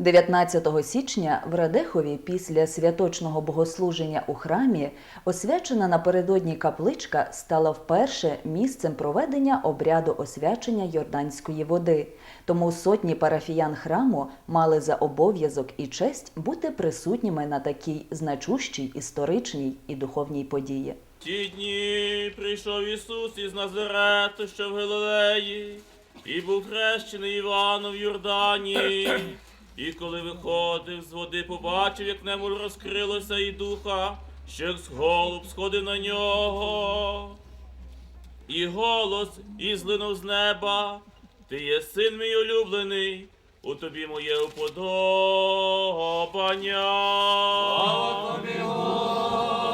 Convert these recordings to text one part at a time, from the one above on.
19 січня в Радехові після святочного богослуження у храмі освячена напередодні капличка стала вперше місцем проведення обряду освячення йорданської води. Тому сотні парафіян храму мали за обов'язок і честь бути присутніми на такій значущій історичній і духовній події. Ті дні прийшов Ісус із Назарету, що в Галилеї, і був хрещений Іваном в Йордані. І коли виходив з води, побачив, як небо розкрилося і духа, що як голуб сходив на нього. І голос ізлинув з неба. Ти є син мій улюблений, у тобі моє уподобання. Ціленням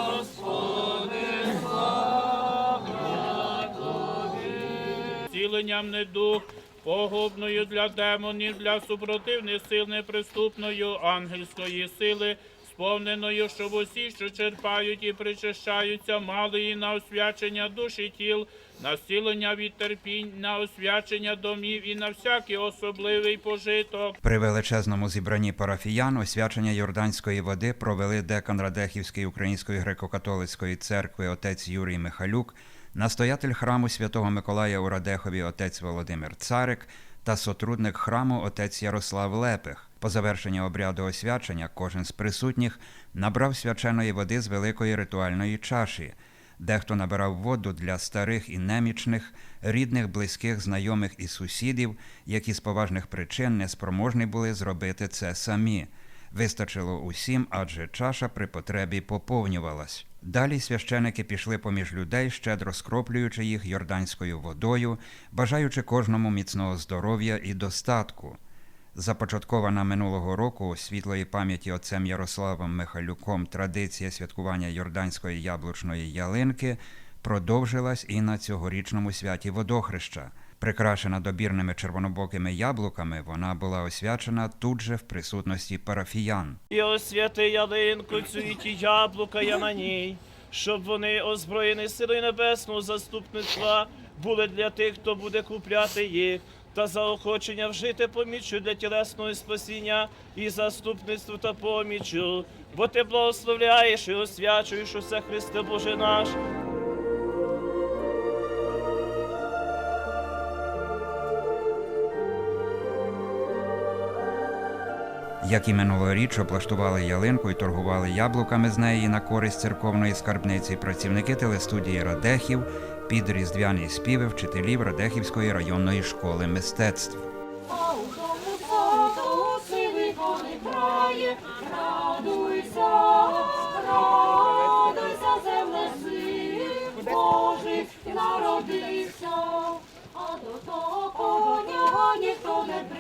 не дух, погубною для демонів, для супротивних сил неприступною ангельської сили, сповненою, щоб усі, що черпають і причащаються, мали і на освячення душ і тіл, на зцілення від терпінь, на освячення домів і на всякий особливий пожиток. При величезному зібранні парафіян освячення Йорданської води провели декан Радехівської Української греко-католицької церкви отець Юрій Михалюк, настоятель храму Святого Миколая у Радехові отець Володимир Царик та сотрудник храму отець Ярослав Лепих. По завершенні обряду освячення кожен з присутніх набрав свяченої води з великої ритуальної чаші. Дехто набирав воду для старих і немічних, рідних, близьких, знайомих і сусідів, які з поважних причин не спроможні були зробити це самі. Вистачило усім, адже чаша при потребі поповнювалась. Далі священики пішли поміж людей, щедро скроплюючи їх йорданською водою, бажаючи кожному міцного здоров'я і достатку. Започаткована минулого року світлої пам'яті отцем Ярославом Михайлюком традиція святкування Йорданської яблучної ялинки продовжилась і на цьогорічному святі водохреща. Прикрашена добірними червонобокими яблуками, вона була освячена тут же в присутності парафіян. І освяти ялинку цю і ті яблука я на ній, щоб вони озброєні силою небесного заступництва були для тих, хто буде купляти їх, та заохочення вжити поміччю для тілесного спасіння і заступництву та поміччю, бо ти благословляєш і освячуєш усе Христе Боже наш. Як і минулоріч, облаштували ялинку і торгували яблуками з неї на користь церковної скарбниці працівники телестудії Радехів під різдвяні співи вчителів Радехівської районної школи мистецтв. Народився, а до того коня ніхто не